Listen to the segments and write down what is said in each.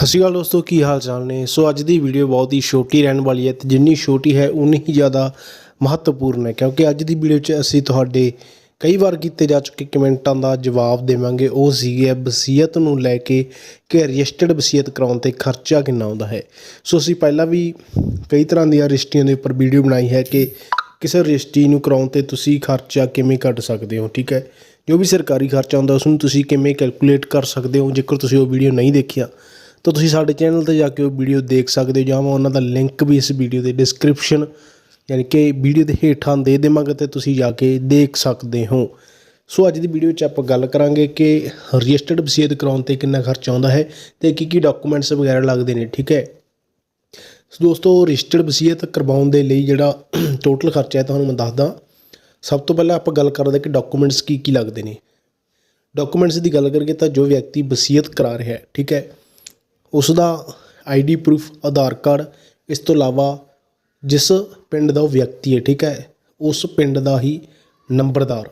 ਸਤਿ ਸ਼੍ਰੀ ਅਕਾਲ ਦੋਸਤੋ, ਕੀ ਹਾਲ ਚਾਲ ਨੇ? ਸੋ ਅੱਜ ਦੀ ਵੀਡੀਓ ਬਹੁਤ ਹੀ ਛੋਟੀ ਰਹਿਣ ਵਾਲੀ ਹੈ ਤੇ ਜਿੰਨੀ ਛੋਟੀ ਹੈ, ਉਨੀ ਹੀ ਜ਼ਿਆਦਾ ਮਹੱਤਵਪੂਰਨ ਹੈ, ਕਿਉਂਕਿ ਅੱਜ ਦੀ ਵੀਡੀਓ 'ਚ ਅਸੀਂ ਤੁਹਾਡੇ ਕਈ ਵਾਰ ਕੀਤੇ ਜਾ ਚੁੱਕੇ ਕਮੈਂਟਾਂ ਦਾ ਜਵਾਬ ਦੇਵਾਂਗੇ। ਉਹ ਸੀਗੇ ਵਸੀਅਤ ਨੂੰ ਲੈ ਕੇ ਕਿ ਰਜਿਸਟਰਡ ਵਸੀਅਤ ਕਰਾਉਣ ਤੇ ਖਰਚਾ ਕਿੰਨਾ ਆਉਂਦਾ ਹੈ। ਸੋ ਅਸੀਂ ਪਹਿਲਾਂ ਵੀ ਕਈ ਤਰ੍ਹਾਂ ਦੀਆਂ ਰਜਿਸਟਰੀਆਂ ਦੇ ਉੱਪਰ ਵੀਡੀਓ ਬਣਾਈ ਹੈ ਕਿ ਕਿਸੇ ਰਜਿਸਟਰੀ ਨੂੰ ਕਰਾਉਣ ਤੇ ਤੁਸੀਂ ਖਰਚਾ ਕਿਵੇਂ ਕੱਢ ਸਕਦੇ ਹੋ, ਠੀਕ ਹੈ? ਜੋ ਵੀ ਸਰਕਾਰੀ ਖਰਚਾ ਹੁੰਦਾ ਉਸ ਨੂੰ ਤੁਸੀਂ ਕਿਵੇਂ ਕੈਲਕੂਲੇਟ ਕਰ ਸਕਦੇ ਹੋ? ਜੇਕਰ ਤੁਸੀਂ ਉਹ ਵੀਡੀਓ ਨਹੀਂ ਦੇਖਿਆ ਤਾਂ ਤੁਸੀਂ ਸਾਡੇ ਚੈਨਲ ਤੇ ਜਾ ਕੇ ਉਹ ਵੀਡੀਓ ਦੇਖ ਸਕਦੇ ਹੋ, ਜਾਂ ਮੈਂ ਉਹਨਾਂ ਦਾ ਲਿੰਕ ਵੀ ਇਸ ਵੀਡੀਓ ਦੇ ਡਿਸਕ੍ਰਿਪਸ਼ਨ ਯਾਨੀ ਕਿ ਵੀਡੀਓ ਦੇ ਹੇਠਾਂ ਦੇ ਦੇਵਾਂਗੇ ਤੇ ਤੁਸੀਂ ਜਾ ਕੇ ਦੇਖ ਸਕਦੇ ਹੋ। ਸੋ ਅੱਜ ਦੀ ਵੀਡੀਓ 'ਚ ਆਪਾਂ ਗੱਲ ਕਰਾਂਗੇ ਕਿ ਰਜਿਸਟਰਡ ਵਸੀਅਤ ਕਰਾਉਣ ਤੇ ਕਿੰਨਾ ਖਰਚਾ ਆਉਂਦਾ ਹੈ ਤੇ ਕੀ ਕੀ ਡਾਕੂਮੈਂਟਸ ਵਗੈਰਾ ਲੱਗਦੇ ਨੇ, ਠੀਕ ਹੈ? ਸੋ ਦੋਸਤੋ ਰਜਿਸਟਰਡ ਵਸੀਅਤ ਕਰਵਾਉਣ ਦੇ ਲਈ ਜਿਹੜਾ ਟੋਟਲ ਖਰਚਾ ਹੈ ਤੁਹਾਨੂੰ ਮੈਂ ਦੱਸਦਾ ਸਭ ਤੋਂ ਪਹਿਲਾਂ ਆਪਾਂ ਗੱਲ ਕਰਦੇ ਕਿ ਡਾਕੂਮੈਂਟਸ ਕੀ ਕੀ ਲੱਗਦੇ ਨੇ। ਡਾਕੂਮੈਂਟਸ ਦੀ ਗੱਲ ਕਰੀਏ ਤਾਂ ਜੋ ਵਿਅਕਤੀ ਵਸੀਅਤ ਕਰਾ ਰਿਹਾ ਹੈ, ਠੀਕ ਹੈ? ਉਸ ਦਾ ਆਈਡੀ ਪਰੂਫ, ਆਧਾਰ ਕਾਰਡ, ਇਸ ਤੋਂ ਇਲਾਵਾ ਜਿਸ ਪਿੰਡ ਦਾ ਉਹ ਵਿਅਕਤੀ ਹੈ, ਠੀਕ ਹੈ, ਉਸ ਪਿੰਡ ਦਾ ਹੀ ਨੰਬਰਦਾਰ,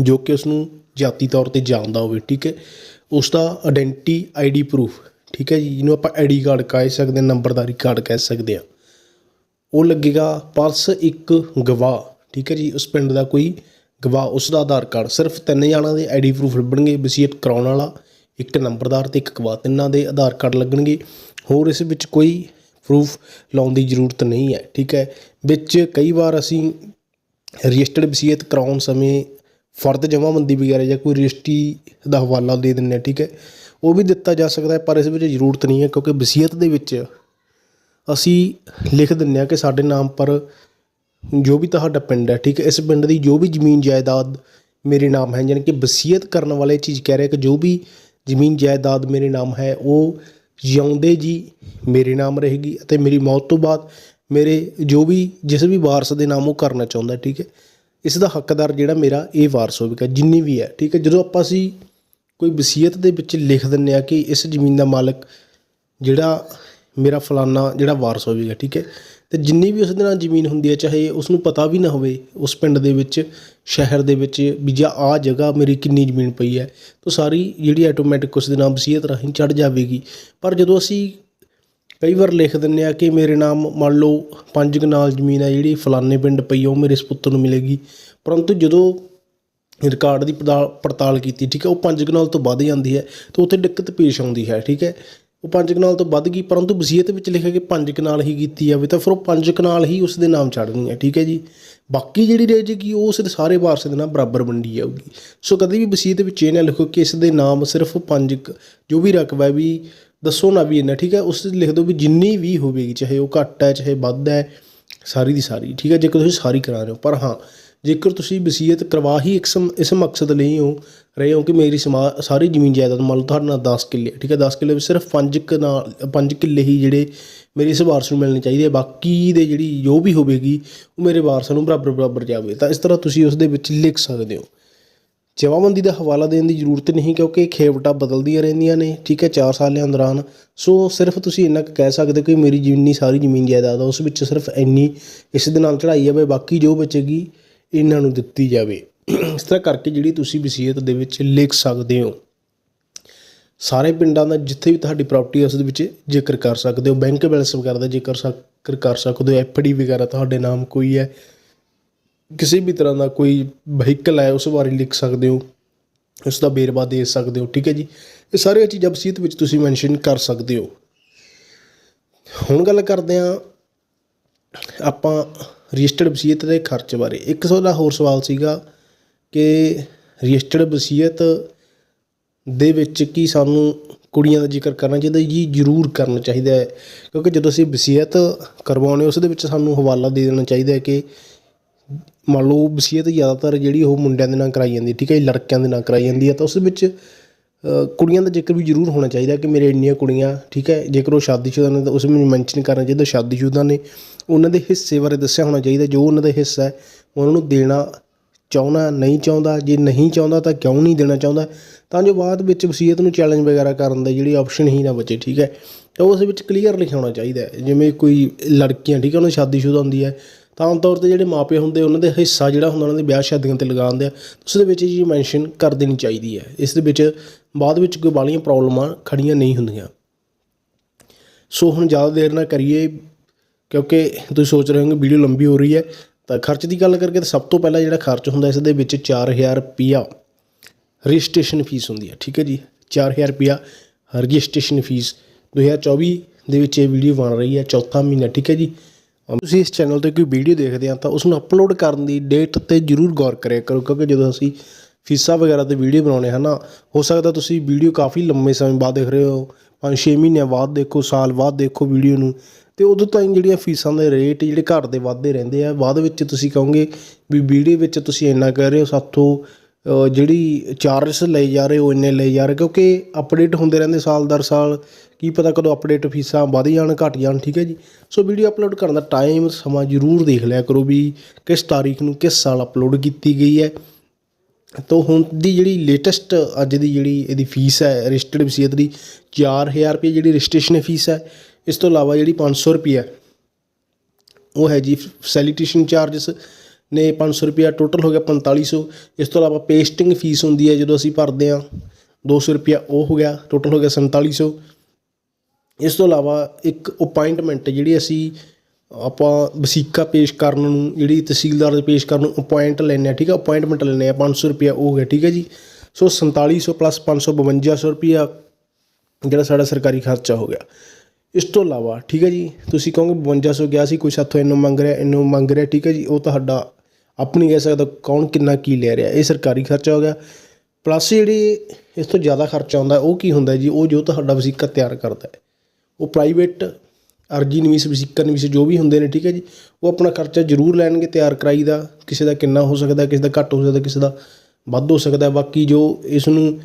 ਜੋ ਕਿ ਉਸ ਨੂੰ ਜਾਤੀ ਤੌਰ ਤੇ ਜਾਣਦਾ ਹੋਵੇ, ਠੀਕ ਹੈ ਉਸ ਦਾ ਆਇਡੈਂਟੀ ਆਈਡੀ ਪ੍ਰੂਫ ਠੀਕ ਹੈ ਜੀ, ਜਿਹਨੂੰ ਆਪਾਂ ਆਈਡੀ ਕਾਰਡ ਕਹਿ ਸਕਦੇ ਹਾਂ, ਨੰਬਰਦਾਰੀ ਕਾਰਡ ਕਹਿ ਸਕਦੇ ਹਾਂ, ਉਹ ਲੱਗੇਗਾ ਪਰਸ ਇੱਕ ਗਵਾਹ, ਠੀਕ ਹੈ ਜੀ, ਉਸ ਪਿੰਡ ਦਾ ਕੋਈ ਗਵਾਹ ਉਸ ਦਾ ਆਧਾਰ ਕਾਰਡ, ਸਿਰਫ ਤਿੰਨ ਜਣਾਂ ਦੇ ਆਈਡੀ ਪ੍ਰੂਫ ਲੱਭਣਗੇ, ਵਸੀਅਤ ਕਰਾਉਣ ਵਾਲਾ ਇੱਕ ਨੰਬਰਦਾਰ ਤੇ ਇੱਕ ਗਵਾਹ ਤਿੰਨਾਂ ਦੇ ਆਧਾਰ ਕਾਰਡ ਲੱਗਣਗੇ। ਹੋਰ ਇਸ ਵਿੱਚ ਕੋਈ ਪ੍ਰੂਫ ਲਾਉਣ ਦੀ ਜ਼ਰੂਰਤ ਨਹੀਂ ਹੈ, ਠੀਕ ਹੈ? ਵਿੱਚ ਕਈ ਵਾਰ ਅਸੀਂ ਰਜਿਸਟਰਡ ਵਸੀਅਤ ਕਰਾਉਣ ਸਮੇਂ ਫਰਦ ਜਮ੍ਹਾਂਬੰਦੀ ਵਗੈਰਾ ਜਾਂ ਕੋਈ ਰਜਿਸਟਰੀ ਦਾ ਹਵਾਲਾ ਦੇ ਦਿੰਦੇ ਹਾਂ, ਠੀਕ ਹੈ? ਉਹ ਵੀ ਦਿੱਤਾ ਜਾ ਸਕਦਾ ਹੈ, ਪਰ ਇਸ ਵਿੱਚ ਜ਼ਰੂਰਤ ਨਹੀਂ ਹੈ, ਕਿਉਂਕਿ ਵਸੀਅਤ ਦੇ ਵਿੱਚ ਅਸੀਂ ਲਿਖ ਦਿੰਦੇ ਹਾਂ ਕਿ ਸਾਡੇ ਨਾਮ ਪਰ ਜੋ ਵੀ ਤੁਹਾਡਾ ਪਿੰਡ ਹੈ, ਠੀਕ ਹੈ? ਇਸ ਪਿੰਡ ਦੀ ਜੋ ਵੀ ਜ਼ਮੀਨ ਜਾਇਦਾਦ ਮੇਰੇ ਨਾਮ ਹੈ, ਯਾਨੀ ਕਿ ਵਸੀਅਤ ਕਰਨ ਵਾਲੇ ਚੀਜ਼ ਕਹਿ ਰਿਹਾ ਕਿ ਜੋ ਵੀ ਜ਼ਮੀਨ ਜਾਇਦਾਦ ਮੇਰੇ ਨਾਮ ਹੈ, ਉਹ ਜਿਉਂਦੇ ਜੀ ਮੇਰੇ ਨਾਮ ਰਹੇਗੀ ਅਤੇ ਮੇਰੀ ਮੌਤ ਤੋਂ ਬਾਅਦ ਮੇਰੇ ਜੋ ਵੀ, ਜਿਸ ਵੀ ਵਾਰਸ ਦੇ ਨਾਮ ਉਹ ਕਰਨਾ ਚਾਹੁੰਦਾ, ਠੀਕ ਹੈ। ਇਸ ਦਾ ਹੱਕਦਾਰ ਜਿਹੜਾ ਮੇਰਾ ਇਹ ਵਾਰਸ ਹੋਵੇਗਾ, ਜਿੰਨੀ ਵੀ ਹੈ, ਠੀਕ ਹੈ। ਜਦੋਂ ਆਪਾਂ ਅਸੀਂ ਕੋਈ ਵਸੀਅਤ ਦੇ ਵਿੱਚ ਲਿਖ ਦਿੰਦੇ ਆ ਕਿ ਇਸ ਜ਼ਮੀਨ ਦਾ ਮਾਲਕ ਜਿਹੜਾ ਮੇਰਾ ਫਲਾਨਾ ਜਿਹੜਾ ਵਾਰਸ ਹੋਵੇਗਾ, ਠੀਕ ਹੈ। ਅਤੇ ਜਿੰਨੀ ਵੀ ਉਸ ਦੇ ਨਾਲ ਜ਼ਮੀਨ ਹੁੰਦੀ ਹੈ, ਚਾਹੇ ਉਸਨੂੰ ਪਤਾ ਵੀ ਨਾ ਹੋਵੇ, ਉਸ ਪਿੰਡ ਦੇ ਵਿੱਚ, ਸ਼ਹਿਰ ਦੇ ਵਿੱਚ, ਵੀ ਜਾਂ ਆਹ ਜਗ੍ਹਾ ਮੇਰੀ ਕਿੰਨੀ ਜ਼ਮੀਨ ਪਈ ਹੈ, ਤਾਂ ਸਾਰੀ ਜਿਹੜੀ ਆਟੋਮੈਟਿਕ ਉਸ ਦੇ ਨਾਮ ਵਸੀਅਤ ਰਾਹੀਂ ਚੜ ਜਾਵੇਗੀ। ਪਰ ਜਦੋਂ ਅਸੀਂ ਕਈ ਵਾਰ ਲਿਖ ਦਿੰਦੇ ਆ ਕਿ ਮੇਰੇ ਨਾਮ ਮੰਨ ਲਓ ਪੰਜ ਕਨਾਲ ਜ਼ਮੀਨ ਹੈ, ਜਿਹੜੀ ਫਲਾਣੇ ਪਿੰਡ ਪਈ ਆ, ਉਹ ਮੇਰੇ ਸਪੁੱਤਰ ਨੂੰ ਮਿਲੇਗੀ। ਪਰੰਤੂ ਜਦੋਂ ਰਿਕਾਰਡ ਦੀ ਪੜਤਾਲ ਪੜਤਾਲ ਕੀਤੀ, ਠੀਕ ਹੈ, ਉਹ ਪੰਜ ਕਨਾਲ ਤੋਂ ਵੱਧ ਜਾਂਦੀ ਹੈ, ਤਾਂ ਉੱਥੇ ਦਿੱਕਤ ਪੇਸ਼ ਆਉਂਦੀ ਹੈ, ਠੀਕ ਹੈ। ਉਹ ਪੰਜ ਕਨਾਲ ਤੋਂ ਵੱਧ ਗਈ, ਪਰੰਤੂ ਵਸੀਅਤ ਵਿੱਚ ਲਿਖਿਆ ਕਿ ਪੰਜ ਕਨਾਲ ਹੀ ਕੀਤੀ ਜਾਵੇ, ਤਾਂ ਫਿਰ ਉਹ ਪੰਜ ਕਨਾਲ ਹੀ ਉਸ ਦੇ ਨਾਮ ਚੜ੍ਹਨੀ ਹੈ, ਠੀਕ ਹੈ ਜੀ? ਬਾਕੀ ਜਿਹੜੀ ਰਹਿ ਜਾਏਗੀ ਉਹ ਉਸ ਦੇ ਸਾਰੇ ਵਾਰਸ ਦੇ ਨਾਲ ਬਰਾਬਰ ਵੰਡੀ ਜਾਊਗੀ। ਸੋ ਕਦੇ ਵੀ ਵਸੀਅਤ ਵਿੱਚ ਇਹ ਨਾ ਲਿਖੋ ਕਿ ਇਸ ਦੇ ਨਾਮ ਸਿਰਫ ਪੰਜ ਜੋ ਵੀ ਰਕਬਾ ਹੈ, ਵੀ ਦੱਸੋ ਨਾ ਵੀ ਇੰਨਾ, ਠੀਕ ਹੈ? ਉਸ 'ਚ ਲਿਖ ਦਿਓ ਵੀ ਜਿੰਨੀ ਵੀ ਹੋਵੇਗੀ, ਚਾਹੇ ਉਹ ਘੱਟ ਹੈ, ਚਾਹੇ ਵੱਧ ਹੈ, ਸਾਰੀ ਦੀ ਸਾਰੀ, ਠੀਕ ਹੈ? ਜੇਕਰ ਤੁਸੀਂ ਸਾਰੀ ਕਰਾ ਰਹੇ ਹੋ, ਪਰ ਹਾਂ ਜੇਕਰ ਤੁਸੀਂ ਵਸੀਅਤ ਕਰਵਾ ਹੀ ਇੱਕ ਸਮ, ਇਸ ਮਕਸਦ ਲਈ ਹੋ, ਰਹੇ ਹੋ ਕਿ ਮੇਰੀ ਸਮਾ, ਸਾਰੀ ਜ਼ਮੀਨ ਜਾਇਦਾਦ ਮੰਨ ਲਓ ਤੁਹਾਡੇ ਨਾਲ 10 ਕਿੱਲੇ, ਠੀਕ ਹੈ 10 ਕਿੱਲੇ ਵਿੱਚ ਸਿਰਫ 5 ਨਾਲ 5 ਕਿੱਲੇ ਹੀ ਜਿਹੜੇ ਮੇਰੇ ਇਸ ਵਾਰਸ ਨੂੰ ਮਿਲਣੇ ਚਾਹੀਦੇ ਆ, ਬਾਕੀ ਦੇ ਜਿਹੜੀ ਜੋ ਵੀ ਹੋਵੇਗੀ, ਉਹ ਮੇਰੇ ਵਾਰਸਾਂ ਨੂੰ ਬਰਾਬਰ ਬਰਾਬਰ ਜਾਵੇ। ਤਾਂ ਇਸ ਤਰ੍ਹਾਂ ਤੁਸੀਂ ਉਸ ਦੇ ਵਿੱਚ ਲਿਖ ਸਕਦੇ ਹੋ। ਜਮਾਬੰਦੀ ਦਾ ਹਵਾਲਾ ਦੇਣ ਦੀ ਜ਼ਰੂਰਤ ਨਹੀਂ, ਕਿਉਂਕਿ ਖੇਵਟਾਂ ਬਦਲਦੀਆਂ ਰਹਿੰਦੀਆਂ ਨੇ, ਠੀਕ ਹੈ 4 ਸਾਲਾਂ ਦੌਰਾਨ। ਸੋ ਸਿਰਫ ਤੁਸੀਂ ਇੰਨਾ ਕੁ ਕਹਿ ਸਕਦੇ ਹੋ ਕਿ ਮੇਰੀ ਜਿੰਨੀ ਸਾਰੀ ਜ਼ਮੀਨ ਜਾਇਦਾਦ ਆ, ਉਸ ਵਿੱਚ ਸਿਰਫ ਇੰਨੀ ਇਸ ਦੇ ਨਾਲ ਚੜਾਈ ਜਾਵੇ, ਬਾਕੀ ਜੋ ਬਚੇਗੀ ਇਹਨਾਂ ਨੂੰ ਦਿੱਤੀ ਜਾਵੇ। ਇਸ ਤਰ੍ਹਾਂ ਕਰਕੇ ਜਿਹੜੀ ਤੁਸੀਂ ਵਸੀਅਤ ਦੇ ਵਿੱਚ ਲਿਖ ਸਕਦੇ ਹੋ, ਸਾਰੇ ਪਿੰਡਾਂ ਦਾ ਜਿੱਥੇ ਵੀ ਤੁਹਾਡੀ ਪ੍ਰਾਪਰਟੀ ਹੈ, ਉਸ ਦੇ ਵਿੱਚ ਜ਼ਿਕਰ ਕਰ ਸਕਦੇ ਹੋ ਬੈਂਕ ਬੈਲੈਂਸ ਵਗੈਰਾ ਦਾ ਜ਼ਿਕਰ ਜ਼ਿਕਰ ਕਰ ਸਕਦੇ ਹੋ ਐਫਡੀ ਵਗੈਰਾ ਤੁਹਾਡੇ ਨਾਮ ਕੋਈ ਹੈ, ਕਿਸੇ ਵੀ ਤਰ੍ਹਾਂ ਦਾ ਕੋਈ ਵਹੀਕਲ ਹੈ, ਉਸ ਬਾਰੇ ਲਿਖ ਸਕਦੇ ਹੋ, ਉਸ ਦਾ ਵੇਰਵਾ ਦੇ ਸਕਦੇ ਹੋ, ਠੀਕ ਹੈ ਜੀ? ਇਹ ਸਾਰੀਆਂ ਚੀਜ਼ਾਂ ਵਸੀਅਤ ਵਿੱਚ ਤੁਸੀਂ ਮੈਂਸ਼ਨ ਕਰ ਸਕਦੇ ਹੋ। ਹੁਣ ਗੱਲ ਕਰਦੇ ਹਾਂ ਆਪਾਂ ਰਜਿਸਟਰਡ ਵਸੀਅਤ ਦੇ ਖਰਚ ਬਾਰੇ ਇੱਕ ਤੁਹਾਡਾ ਹੋਰ ਸਵਾਲ ਸੀਗਾ ਕਿ ਰਜਿਸਟਰਡ ਵਸੀਅਤ ਦੇ ਵਿੱਚ ਕੀ ਸਾਨੂੰ ਕੁੜੀਆਂ ਦਾ ਜ਼ਿਕਰ ਕਰਨਾ ਚਾਹੀਦਾ ਜੀ ਜ਼ਰੂਰ ਕਰਨਾ ਚਾਹੀਦਾ ਹੈ ਕਿਉਂਕਿ ਜਦੋਂ ਅਸੀਂ ਵਸੀਅਤ ਕਰਵਾਉਣੇ ਉਸ ਦੇ ਵਿੱਚ ਸਾਨੂੰ ਹਵਾਲਾ ਦੇ ਦੇਣਾ ਚਾਹੀਦਾ ਹੈ ਕਿ ਮੰਨ ਲਓ ਵਸੀਅਤ ਜ਼ਿਆਦਾਤਰ ਜਿਹੜੀ ਉਹ ਮੁੰਡਿਆਂ ਦੇ ਨਾਲ ਕਰਾਈ ਜਾਂਦੀ ਹੈ, ਠੀਕ ਹੈ ਲੜਕਿਆਂ ਦੇ ਨਾਲ ਕਰਾਈ ਜਾਂਦੀ ਹੈ ਤਾਂ ਉਸ ਵਿੱਚ ਕੁੜੀਆਂ ਦਾ ਜ਼ਿਕਰ ਵੀ ਜ਼ਰੂਰ ਹੋਣਾ ਚਾਹੀਦਾ ਕਿ ਮੇਰੇ ਇੰਨੀਆਂ ਕੁੜੀਆਂ, ਠੀਕ ਹੈ, ਜੇਕਰ ਉਹ ਸ਼ਾਦੀशुदा ਨੇ ਤਾਂ ਉਸ ਵਿੱਚ ਮੈਂਸ਼ਨ ਕਰਨਾ ਚਾਹੀਦਾ ਸ਼ਾਦੀशुदा ਨੇ। ਉਹਨਾਂ ਦੇ ਹਿੱਸੇ ਬਾਰੇ ਦੱਸਿਆ ਹੋਣਾ ਚਾਹੀਦਾ, ਜੋ ਉਹਨਾਂ ਦਾ ਹਿੱਸਾ ਹੈ, ਉਹਨਾਂ ਨੂੰ ਦੇਣਾ ਚਾਹੁੰਦਾ, ਨਹੀਂ ਚਾਹੁੰਦਾ, ਜੇ ਨਹੀਂ ਚਾਹੁੰਦਾ ਤਾਂ ਕਿਉਂ ਨਹੀਂ ਦੇਣਾ ਚਾਹੁੰਦਾ? ਤਾਂ ਜੋ ਬਾਅਦ ਵਿੱਚ ਵਸੀਅਤ ਨੂੰ ਚੈਲੰਜ ਵਗੈਰਾ ਕਰਨ ਦਾ ਜਿਹੜੀ ਆਪਸ਼ਨ ਹੀ ਨਾ ਬਚੇ, ਠੀਕ ਹੈ। ਤਾਂ ਉਸ ਵਿੱਚ ਕਲੀਅਰ ਲਿਖਿਆ ਹੋਣਾ ਚਾਹੀਦਾ ਜਿਵੇਂ ਕੋਈ ਲੜਕੀਆਂ, ਠੀਕ ਹੈ, ਉਹਨਾਂ ਸ਼ਾਦੀशुदा ਹੁੰਦੀ ਹੈ, ਤਾਂ ਆਮ ਤੌਰ ਤੇ ਜਿਹੜੇ ਮਾਪੇ ਹੁੰਦੇ, ਉਹਨਾਂ ਦੇ ਹਿੱਸਾ ਜਿਹੜਾ ਹੁੰਦਾ, ਉਹਨਾਂ ਦੇ ਵਿਆਹ ਸ਼ਾਦੀਆਂ ਤੇ ਲਗਾਉਂਦੇ ਆ, ਉਸ ਦੇ ਵਿੱਚ ਜੀ ਮੈਂਸ਼ਨ ਕਰ ਦੇਣੀ ਚਾਹੀਦੀ ਹੈ। ਇਸ ਦੇ ਵਿੱਚ ਬਾਅਦ ਵਿੱਚ ਕੋਈ ਬਾਲੀਆਂ ਪ੍ਰੋਬਲਮਾਂ ਖੜੀਆਂ ਨਹੀਂ ਹੁੰਦੀਆਂ। ਸੋ ਹੁਣ ਜ਼ਿਆਦਾ ਦੇਰ ਨਾ ਕਰੀਏ, ਕਿਉਂਕਿ ਤੁਸੀਂ ਸੋਚ ਰਹੇ ਹੋਗੇ ਵੀਡੀਓ ਲੰਬੀ ਹੋ ਰਹੀ ਹੈ, ਤਾਂ ਖਰਚ ਦੀ ਗੱਲ ਕਰਕੇ ਤਾਂ ਸਭ ਤੋਂ ਪਹਿਲਾਂ ਜਿਹੜਾ ਖਰਚ ਹੁੰਦਾ ਇਸ ਦੇ ਵਿੱਚ 4000 ਰੁਪਿਆ ਰਜਿਸਟ੍ਰੇਸ਼ਨ ਫੀਸ ਹੁੰਦੀ ਹੈ, ਠੀਕ ਹੈ ਜੀ? 4000 ਰੁਪਿਆ ਰਜਿਸਟ੍ਰੇਸ਼ਨ ਫੀਸ 2024 ਦੇ ਵਿੱਚ ਇਹ ਵੀਡੀਓ ਬਣ ਰਹੀ ਹੈ, ਚੌਥਾ ਮਹੀਨਾ, ਠੀਕ ਹੈ ਜੀ? ਤੁਸੀਂ ਇਸ ਚੈਨਲ ਤੇ ਕੋਈ ਵੀਡੀਓ ਦੇਖਦੇ ਆ ਤਾਂ ਉਸ ਨੂੰ ਅਪਲੋਡ ਕਰਨ ਦੀ ਡੇਟ ਤੇ ਜਰੂਰ ਗੌਰ ਕਰਿਆ ਕਰੋ, ਕਿਉਂਕਿ ਜਦੋਂ ਅਸੀਂ ਫੀਸਾਂ ਵਗੈਰਾ ਤੇ ਵੀਡੀਓ ਬਣਾਉਣੇ, ਹਨ? ਨਾ ਹੋ ਸਕਦਾ ਤੁਸੀਂ ਵੀਡੀਓ ਕਾਫੀ ਲੰਮੇ ਸਮੇਂ ਬਾਅਦ ਦੇਖ ਰਹੇ ਹੋ। 5-6 ਮਹੀਨਿਆਂ ਬਾਅਦ ਦੇਖੋ, ਸਾਲ ਬਾਅਦ ਦੇਖੋ ਵੀਡੀਓ ਨੂੰ। ਤੇ ਉਦੋਂ ਤਾਈਂ ਜਿਹੜੀਆਂ ਫੀਸਾਂ ਦੇ ਰੇਟ ਜਿਹੜੇ ਘੱਟ ਦੇ ਵੱਧਦੇ ਰਹਿੰਦੇ ਆ, ਬਾਅਦ ਵਿੱਚ ਤੁਸੀਂ ਕਹੋਗੇ ਵੀ ਵੀਡੀਓ ਵਿੱਚ ਤੁਸੀਂ ਇੰਨਾ ਕਹਿ ਰਹੇ ਹੋ, ਸਾਥੋਂ ਜਿਹੜੀ ਚਾਰਜਸ ਲਏ ਜਾ ਰਹੇ ਉਹ ਇੰਨੇ ਲਏ ਜਾ ਰਹੇ ਕਿਉਂਕਿ ਅਪਡੇਟ ਹੁੰਦੇ ਰਹਿੰਦੇ ਸਾਲ ਦਰ ਸਾਲ। ਕੀ ਪਤਾ ਕਦੋਂ ਅਪਡੇਟ ਫੀਸਾਂ ਵਧ ਜਾਣ, ਘਟ ਜਾਣ, ਠੀਕ ਹੈ ਜੀ? ਸੋ ਵੀਡੀਓ ਅਪਲੋਡ ਕਰਨ ਦਾ ਟਾਈਮ ਸਮਾਂ ਜ਼ਰੂਰ ਦੇਖ ਲਿਆ ਕਰੋ ਵੀ ਕਿਸ ਤਾਰੀਖ ਨੂੰ ਕਿਸ ਸਾਲ ਅਪਲੋਡ ਕੀਤੀ ਗਈ ਹੈ। ਤੋ ਹੁਣ ਦੀ ਜਿਹੜੀ ਲੇਟੈਸਟ ਅੱਜ ਦੀ ਜਿਹੜੀ ਇਹਦੀ ਫੀਸ ਹੈ ਰਜਿਸਟਰਡ ਵਸੀਅਤ ਦੀ 4000 ਰੁਪਏ ਜਿਹੜੀ ਰਜਿਸਟ੍ਰੇਸ਼ਨ ਫੀਸ ਹੈ, ਇਸ ਤੋਂ ਇਲਾਵਾ ਜਿਹੜੀ 500 ਰੁਪਏ ਹੈ, ਉਹ ਹੈ ਜੀ ਫੈਸਿਲਿਟੇਸ਼ਨ ਚਾਰजेस ਨੇ 500 ਰੁਪਿਆ ਟੋਟਲ ਹੋ ਗਿਆ 4500 ਇਸ ਤੋਂ ਇਲਾਵਾ ਪੇਸਟਿੰਗ ਫੀਸ ਹੁੰਦੀ ਹੈ, ਜਦੋਂ ਅਸੀਂ ਭਰਦੇ ਹਾਂ 200 ਰੁਪਿਆ ਉਹ ਹੋ ਗਿਆ ਟੋਟਲ ਹੋ ਗਿਆ 4700 ਇਸ ਤੋਂ ਇਲਾਵਾ ਇੱਕ ਅਪਾਇੰਟਮੈਂਟ ਜਿਹੜੀ ਅਸੀਂ ਆਪਾਂ ਵਸੀਕਾ ਪੇਸ਼ ਕਰਨ ਨੂੰ, ਜਿਹੜੀ ਤਹਿਸੀਲਦਾਰ ਦੇ ਪੇਸ਼ ਕਰਨ ਨੂੰ ਅਪਾਇੰਟ ਲੈਂਦੇ ਹਾਂ, ਠੀਕ ਆ? ਅਪਾਇੰਟਮੈਂਟ ਲੈਂਦੇ ਹਾਂ 500 ਰੁਪਿਆ ਉਹ ਹੋ ਗਿਆ, ਠੀਕ ਹੈ ਜੀ? ਸੋ 4700 ਪਲੱਸ 500 5200 ਰੁਪਿਆ ਜਿਹੜਾ ਸਾਡਾ ਸਰਕਾਰੀ ਖਰਚਾ ਹੋ ਗਿਆ। ਇਸ ਤੋਂ ਇਲਾਵਾ, ਠੀਕ ਹੈ ਜੀ? ਤੁਸੀਂ ਕਹੋਗੇ 5200 ਗਿਆ ਸੀ, ਕੋਈ ਸਾਥੋਂ ਇਹਨੂੰ ਮੰਗ ਰਿਹਾ ਇਹਨੂੰ ਮੰਗ ਰਿਹਾ, ਠੀਕ ਹੈ ਜੀ? ਉਹ ਤੁਹਾਡਾ, ਆਪਣੀ ਕਹਿ ਸਕਦਾ ਕੌਣ ਕਿੰਨਾ ਕੀ ਲੈ ਰਿਹਾ, ਇਹ ਸਰਕਾਰੀ ਖਰਚਾ ਹੋ ਗਿਆ। ਪਲੱਸ ਜਿਹੜੀ ਇਸ ਤੋਂ ਜ਼ਿਆਦਾ ਖਰਚਾ ਹੁੰਦਾ ਉਹ ਕੀ ਹੁੰਦਾ ਜੀ? ਉਹ ਜੋ ਤੁਹਾਡਾ ਵਸੀਕਾ ਤਿਆਰ ਕਰਦਾ ਹੈ। ਉਹ ਪ੍ਰਾਈਵੇਟ ਅਰਜੀ ਨਿਵੇਸ਼ ਵਸੀਕਾ ਨਿਵੇਸ਼ ਜੋ ਵੀ ਹੁੰਦੇ ਨੇ, ਠੀਕ ਹੈ ਜੀ, ਉਹ ਆਪਣਾ ਖਰਚਾ ਜ਼ਰੂਰ ਲੈਣਗੇ, ਤਿਆਰ ਕਰਾਈ ਦਾ, ਕਿਸੇ ਦਾ ਕਿੰਨਾ ਹੋ ਸਕਦਾ, ਕਿਸੇ ਦਾ ਘੱਟ ਹੋ ਸਕਦਾ, ਕਿਸੇ ਦਾ ਵੱਧ ਹੋ ਸਕਦਾ, ਬਾਕੀ ਜੋ ਇਸ ਨੂੰ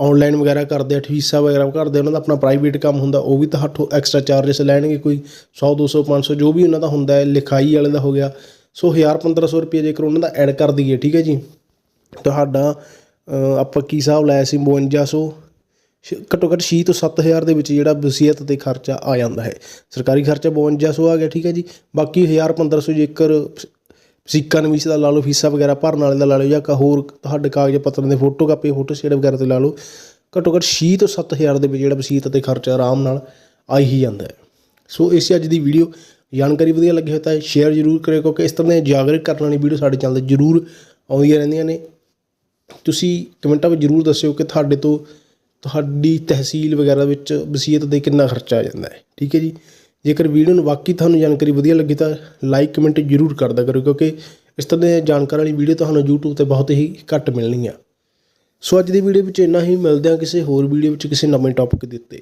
ਆਨਲਾਈਨ ਵਗੈਰਾ ਕਰਦੇ ਆ, ਫੀਸਾਂ ਵਗੈਰਾ ਕਰਦੇ ਉਹਨਾਂ ਦਾ ਆਪਣਾ ਪ੍ਰਾਈਵੇਟ ਕੰਮ ਹੁੰਦਾ, ਉਹ ਵੀ ਤੁਹਾਡੇ ਐਕਸਟਰਾ ਚਾਰजेस ਲੈਣਗੇ ਕੋਈ 100 200 500 ਜੋ ਵੀ ਉਹਨਾਂ ਦਾ ਹੁੰਦਾ ਹੈ, ਲਿਖਾਈ ਵਾਲੇ ਦਾ ਹੋ ਗਿਆ, ਸੋ 1000 1500 ਰੁਪਏ ਜੇਕਰ ਉਹਨਾਂ ਦਾ ਐਡ ਕਰ ਦਈਏ, ਠੀਕ ਹੈ ਜੀ, ਤੁਹਾਡਾ ਆਪਾਂ ਕੀ ਹਿਸਾਬ ਲਾਇਆ ਸੀ 5200 ਸ਼- ਘੱਟੋ ਘੱਟ ਛੇ ਤੋਂ 7000 ਦੇ ਵਿੱਚ ਜਿਹੜਾ ਵਸੀਅਤ ਤੇ ਖਰਚਾ ਆ ਜਾਂਦਾ ਹੈ। ਸਰਕਾਰੀ ਖਰਚਾ 5200 ਆ ਗਿਆ, ਠੀਕ ਹੈ ਜੀ। ਬਾਕੀ 1000 1500 ਜੇਕਰ ਸਿੱਕਾ ਨਵੀਸ ਦਾ ਲਾ ਲਓ, ਫੀਸਾਂ ਵਗੈਰਾ ਭਰਨ ਵਾਲੇ ਦਾ ਲਾ ਲਓ ਜਾਂ ਕ ਹੋਰ ਤੁਹਾਡੇ ਕਾਗਜ਼ ਪੱਤਰ ਦੇ ਫੋਟੋ ਕਾਪੀ ਫੋਟੋ ਸਟੇਟ ਵਗੈਰਾ ਤੇ ਲਾ ਲਓ। ਘੱਟੋ ਘੱਟ ਛੇ ਤੋਂ 7000 ਦੇ ਵਿੱਚ ਜਿਹੜਾ ਵਸੀਅਤ ਤੇ ਖਰਚਾ ਆਰਾਮ ਨਾਲ ਆ ਹੀ ਜਾਂਦਾ ਹੈ। ਸੋ ਇਸੇ ਅੱਜ ਦੀ ਵੀਡੀਓ ਜਾਣਕਾਰੀ ਵਧੀਆ ਲੱਗੀ ਹੋਵੇ ਤਾਂ ਸ਼ੇਅਰ ਜ਼ਰੂਰ ਕਰਿਓ, ਕਿਉਂਕਿ ਇਸ ਤਰ੍ਹਾਂ ਦੀਆਂ ਜਾਗਰੂਕ ਕਰਨ ਵਾਲੀ ਵੀਡੀਓ ਸਾਡੇ ਚੈਨਲ ਤੇ ਜ਼ਰੂਰ ਆਉਂਦੀਆਂ ਰਹਿੰਦੀਆਂ ਨੇ। ਤੁਸੀਂ ਕਮੈਂਟਾਂ ਵਿੱਚ ਜ਼ਰੂਰ ਦੱਸਿਓ ਕਿ ਤੁਹਾਡੇ ਤੋਂ ਤੁਹਾਡੀ ਤਹਿਸੀਲ ਵਗੈਰਾ ਵਿੱਚ ਵਸੀਅਤ 'ਤੇ ਕਿੰਨਾ ਖਰਚਾ ਆ ਜਾਂਦਾ ਹੈ? ਠੀਕ ਹੈ ਜੀ। ਜੇਕਰ ਵੀਡੀਓ ਨੂੰ ਵਾਕਈ ਤੁਹਾਨੂੰ ਜਾਣਕਾਰੀ ਵਧੀਆ ਲੱਗੀ ਤਾਂ ਲਾਈਕ ਕਮੈਂਟ ਜ਼ਰੂਰ ਕਰਦਾ ਕਰੋ, ਕਿਉਂਕਿ ਇਸ ਤਰ੍ਹਾਂ ਦੀਆਂ ਜਾਣਕਾਰੀ ਵਾਲੀ ਵੀਡੀਓ ਤੁਹਾਨੂੰ YouTube ਤੇ ਬਹੁਤ ਹੀ ਘੱਟ ਮਿਲਣਗੀਆਂ ਸੋ ਅੱਜ ਦੀ ਵੀਡੀਓ ਵਿੱਚ ਇੰਨਾ ਹੀ। ਮਿਲਦੇ ਹਾਂ ਕਿਸੇ ਹੋਰ ਵੀਡੀਓ ਵਿੱਚ ਕਿਸੇ ਨਵੇਂ ਟੌਪਿਕ ਦੇ ਉੱਤੇ।